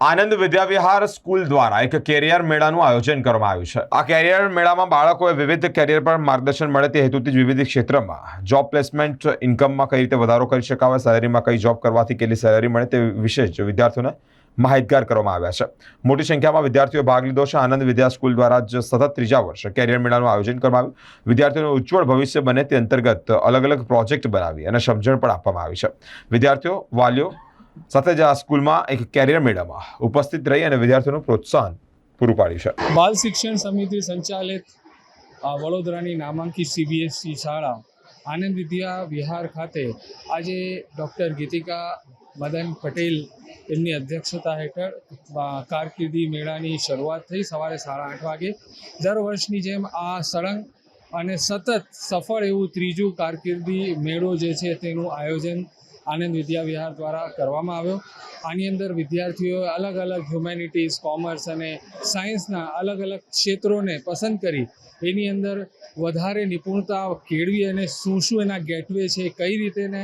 આનંદ Vidya Vihar school દ્વારા એક carrier મેળાનું આયોજન કરવામાં આવ્યું છે. આ કેરિયર મેળામાં બાળકોએ વિવિધ કેરિયર પર માર્ગદર્શન મળે તે હેતુથી વિવિધ ક્ષેત્રમાં જોબ પ્લેસમેન્ટ ઇન્કમમાં કઈ રીતે વધારો કરી શકાવે સેલેરીમાં કઈ જોબ કરવાથી કેટલી સેલેરી મળે તે વિશે જ વિદ્યાર્થીઓને માહિતગાર કરવામાં આવ્યા છે. મોટી સંખ્યામાં વિદ્યાર્થીઓ ભાગ લીધો છે. આનંદ વિદ્યા સ્કૂલ દ્વારા જ સતત ત્રીજા વર્ષે કેરિયર મેળાનું આયોજન કરવામાં આવ્યું. વિદ્યાર્થીઓનું ઉજ્જવળ ભવિષ્ય બને તે અંતર્ગત અલગ અલગ પ્રોજેક્ટ બનાવી અને સમજણ પણ આપવામાં આવી છે. વિદ્યાર્થીઓ, વાલીઓ સાથે જ આ સ્કૂલમાં એક કેરિયર મેળામાં ઉપસ્થિત રહી અને વિદ્યાર્થીઓનું પ્રોત્સાહન પૂરું પાડ્યું છે. બાલ શિક્ષણ સમિતિ સંચાલિત વડોદરાની નામાંકિત સીબીએસસી શાળા, આનંદ વિદ્યા વિહાર ખાતે આજે ડૉક્ટર ગીતિકા મદન પટેલ એમની અધ્યક્ષતા હેઠળ કારકિર્દી મેળાની શરૂઆત થઈ સવારે સાડા આઠ વાગે. દર વર્ષની જેમ આ સળંગ અને સતત સફળ એવું ત્રીજું કારકિર્દી મેળો જે છે તેનું આયોજન આનંદ વિદ્યા વિહાર દ્વારા કરવામાં આવ્યો. આની અંદર વિદ્યાર્થીઓએ અલગ અલગ હ્યુમેનિટીઝ કોમર્સ અને સાયન્સના અલગ અલગ ક્ષેત્રોને પસંદ કરી. એની અંદર વધારે નિપુણતા કેળવી અને શું શું એના ગેટવે છે, કઈ રીતે એને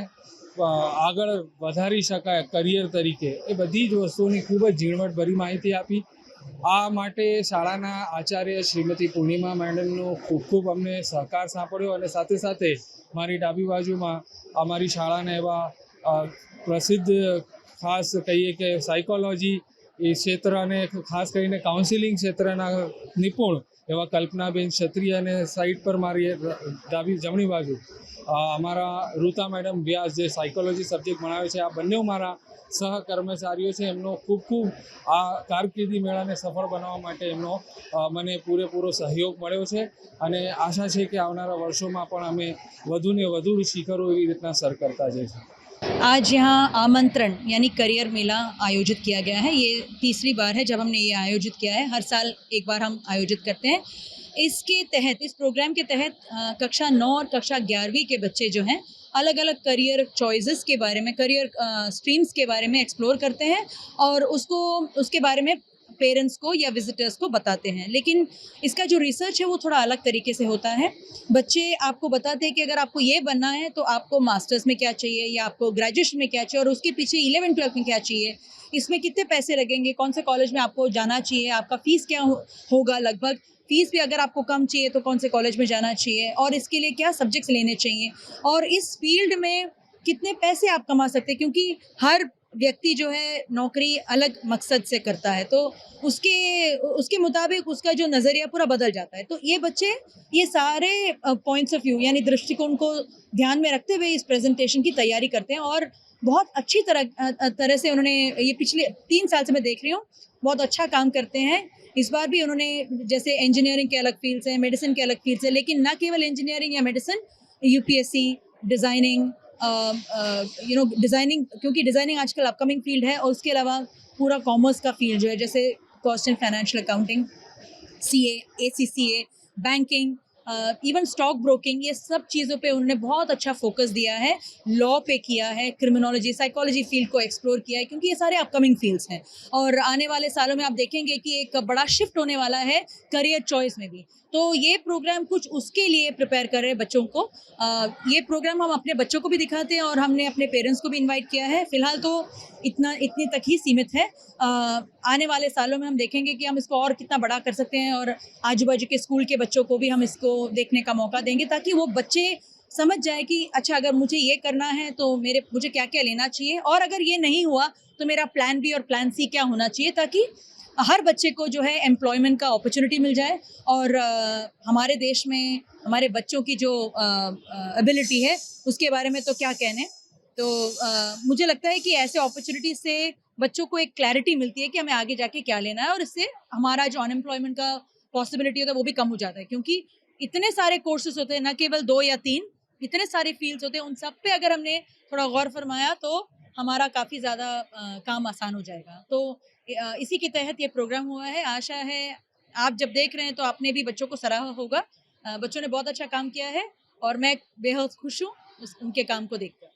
આગળ વધારી શકાય કરિયર તરીકે, એ બધી જ વસ્તુઓની ખૂબ જ ઝીણવટભરી માહિતી આપી. આ માટે શાળાના આચાર્ય શ્રીમતી પૂર્ણિમા મેડમનો ખૂબ ખૂબ અમને સહકાર સાંપડ્યો અને સાથે સાથે મારી ડાબી બાજુમાં અમારી શાળાના એવા પ્રસિદ્ધ, ખાસ કહીએ કે સાયકોલોજી એ ક્ષેત્ર અને ખાસ કરીને કાઉન્સિલિંગ ક્ષેત્રના નિપુણ એવા કલ્પનાબેન ક્ષત્રિય અને સાઈડ પર મારી ડાબી જમણી બાજુ. અમારા ઋતા મેડમ વ્યાસ જે સાયકોલોજી સબ્જેક્ટ ભણાવે છે, આ બંને મારા સહકર્મચારીઓ છે. એમનો ખૂબ ખૂબ આ કારકિર્દી મેળાને સફળ બનાવવા માટે એમનો મને પૂરેપૂરો સહયોગ મળ્યો છે અને આશા છે કે આવનારા વર્ષોમાં પણ અમે વધુને વધુ શિખરો એવી રીતના સર કરતા જઈશું. आज यहाँ आमंत्रण, यानी करियर मेला आयोजित किया गया है। ये तीसरी बार है जब हमने ये आयोजित किया है। हर साल एक बार हम आयोजित करते हैं। इसके तहत, इस प्रोग्राम के तहत कक्षा नौ और कक्षा ग्यारहवीं के बच्चे जो हैं अलग अलग करियर चॉइसेस के बारे में करियर स्ट्रीम्स के बारे में एक्सप्लोर करते हैं और उसको, उसके बारे में पेरेंट्स को या विजिटर्स को बताते हैं। लेकिन इसका जो रिसर्च है वो थोड़ा अलग तरीके से होता है। बच्चे आपको बताते हैं कि अगर आपको ये बनना है तो आपको मास्टर्स में क्या चाहिए या आपको ग्रेजुएशन में क्या चाहिए और उसके पीछे इलेवन ट्वेल्थ में क्या चाहिए? इसमें कितने पैसे लगेंगे? कौन से कॉलेज में आपको जाना चाहिए? आपका फ़ीस क्या हो, होगा लगभग? फ़ीस भी अगर आपको कम चाहिए तो कौन से कॉलेज में जाना चाहिए? और इसके लिए क्या सब्जेक्ट्स लेने चाहिए? और इस फ़ील्ड में कितने पैसे आप कमा सकते हैं? क्योंकि हर व्यक्ति जो है नौकरी अलग मकसद से करता है तो उसके उसके मुताबिक उसका जो नज़रिया पूरा बदल जाता है। तो ये बच्चे, ये सारे पॉइंट्स ऑफ़ व्यू यानी दृष्टिकोण को ध्यान में रखते हुए इस प्रेजेंटेशन की तैयारी करते हैं और बहुत अच्छी तरह तरह से उन्होंने ये पिछले तीन साल से मैं देख रही हूँ, बहुत अच्छा काम करते हैं। इस बार भी उन्होंने जैसे इंजीनियरिंग के अलग फील्ड्स हैं मेडिसिन के अलग फील्ड्स हैं, लेकिन न केवल इंजीनियरिंग या medicine UPSC designing you know designing क्योंकि डिज़ाइनिंग आजकल अपकमिंग फ़ील्ड है और उसके अलावा पूरा कॉमर्स का फ़ील्ड जो है, जैसे cost and financial accounting C A A C C A banking even stock broking ये सब चीज़ों पे उन्होंने बहुत अच्छा फोकस दिया है लॉ पे किया है क्रिमिनोलॉजी साइकोलॉजी फ़ील्ड को एक्सप्लोर किया है, क्योंकि ये सारे अपकमिंग फील्ड्स हैं। और आने वाले सालों में आप देखेंगे कि एक बड़ा शिफ्ट होने वाला है करियर चॉइस में भी। तो ये प्रोग्राम कुछ उसके लिए प्रिपेयर कर रहे हैं बच्चों को। अ, ये प्रोग्राम हम अपने बच्चों को भी दिखाते हैं और हमने अपने पेरेंट्स को भी इनवाइट किया है। फ़िलहाल तो इतना इतनी तक ही सीमित है। अ, आने वाले सालों में हम देखेंगे कि हम इसको और कितना बड़ा कर सकते हैं और आजू बाजू के स्कूल के बच्चों को भी हम इसको देखने का मौका देंगे ताकि वो बच्चे समझ जाए कि अच्छा अगर मुझे ये करना है तो मेरे मुझे क्या क्या लेना चाहिए? और अगर ये नहीं हुआ तो मेरा प्लान बी और प्लान सी क्या होना चाहिए ताकि हर बच्चे को जो है एम्प्लॉयमेंट का अपॉर्चुनिटी मिल जाए और हमारे देश में हमारे बच्चों की जो एबिलिटी है उसके बारे में तो क्या कहने? तो अ, मुझे लगता है कि ऐसे अपॉर्चुनिटी से बच्चों को एक क्लैरिटी मिलती है कि हमें आगे जाके क्या लेना है और इससे हमारा जो अनएम्प्लॉयमेंट का पॉसिबिलिटी होता है वो भी कम हो जाता है। क्योंकि इतने सारे कोर्सेज होते हैं न केवल दो या तीन इतने सारे फील्ड्स होते हैं उन सब पे अगर हमने थोड़ा गौर फरमाया तो हमारा काफ़ी ज़्यादा काम आसान हो जाएगा। तो इसी के तहत ये प्रोग्राम हुआ है। आशा है आप जब देख रहे हैं तो आपने भी बच्चों को सराहा होगा। बच्चों ने बहुत अच्छा काम किया है और मैं बेहद खुश हूँ उनके काम को देखकर।